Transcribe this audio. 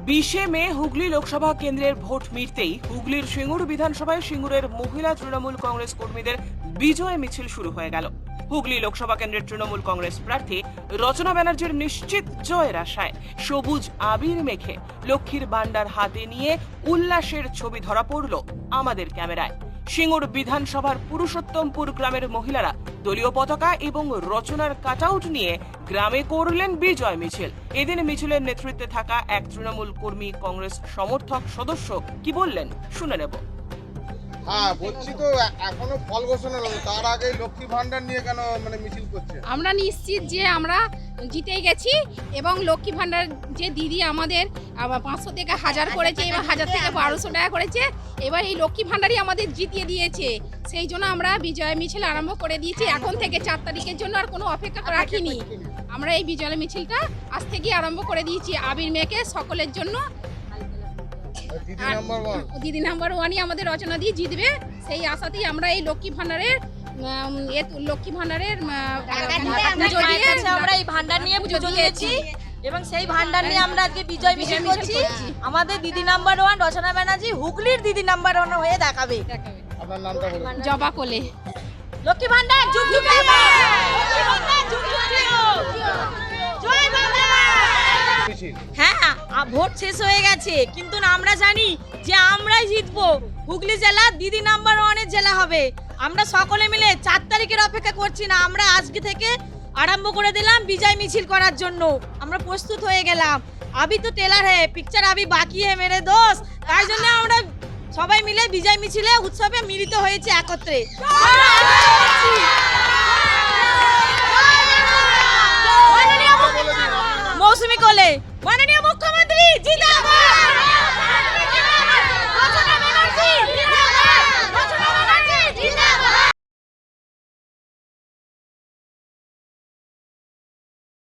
বিশে মে হুগলি লোকসভা কেন্দ্রের ভোট মিটতেই হুগলির সিঙ্গুর বিধানসভায় সিঙ্গুরের মহিলা তৃণমূল কংগ্রেস কর্মীদের বিজয় মিছিল শুরু হয়ে গেল। হুগলি লোকসভা কেন্দ্রের তৃণমূল কংগ্রেস প্রার্থী রচনা ব্যানার্জির নিশ্চিত জয়ের আশায় সবুজ আবির মেখে লক্ষ্মীর বান্ডার হাতে নিয়ে উল্লাসের ছবি ধরা পড়ল আমাদের ক্যামেরায়। সিঙ্গুর বিধানসভার পুরুষোত্তমপুর গ্রামের মহিলারা দলীয় পতাকা এবং রচনার কাটআউট নিয়ে গ্রামে করলেন বিজয় মিছিল। এদিন মিছিলের নেতৃত্বে থাকা এক তৃণমূল কর্মী কংগ্রেস সমর্থক সদস্য কি বললেন, শুনে নেব। হ্যাঁ বলছি তো এখনও ফল ঘোষণা হলো তার আগে লক্ষ্মী ভান্ডার নিয়ে কেন মানে মিছিল করছে? আমরা নিশ্চিত যে আমরা জিতে গেছি এবং লক্ষ্মী ভান্ডার যে দিদি আমাদের পাঁচশো থেকে হাজার করেছে এবং হাজার থেকে বারোশো টাকা করেছে এবার এই লক্ষ্মী ভান্ডারই আমাদের জিতিয়ে দিয়েছে। সেই জন্য আমরা বিজয় মিছিল আরম্ভ করে দিয়েছি। এখন থেকে চার তারিখের জন্য আর কোনো অপেক্ষা রাখিনি। আমরা এই বিজয় মিছিলটা আজ থেকেই আরম্ভ করে দিয়েছি। আবির মেয়েকে সকলের জন্য দিদি নাম্বার ওয়ান দিদি নাম্বার ওয়ানই আমাদের রচনা দিয়ে জিতবে। সেই আশাতেই আমরা এই লক্ষ্মী ভাণ্ডারের লক্ষ্মী ভাণ্ডারের কাছে আমরা এই ভান্ডার নিয়ে পুজো দিয়েছি। এবং সেই ভান্ডার নিয়ে আমরা আজকে বিজয় মিছিল বিজয় করছি। আমাদের দিদি নাম্বার ওয়ান রচনা ব্যানার্জি হুগলির দিদি নাম্বার ওয়ান হয়ে দেখাবে। আপনার জবা কোলে। লক্ষ্মী ভান্ডার যুগ যুগ জিও। লক্ষ্মী ভান্ডার যুগ যুগ জিও। জয় বাংলা মিছিল হ্যাঁ আ, ভোট শেষ হয়ে গেছে। কিন্তু আমরা জানি যে আমরাই জিতবো। হুগলি জেলা দিদি নাম্বার ওয়ানের জেলা হবে। আমরা সকলে মিলে চার তারিখের অপেক্ষা করছি না, আমরা আজকে থেকে আরম্ভ করে দিলাম বিজয় মিছিল করার জন্য। আমরা প্রস্তুত হয়ে গেলাম। আবি তো টেলার হে পিকচার আবি বাকি হে মেরে দোষ তাই জন্য আমরা সবাই মিলে বিজয় মিছিলে উৎসবে মিলিত হয়েছে একত্রে।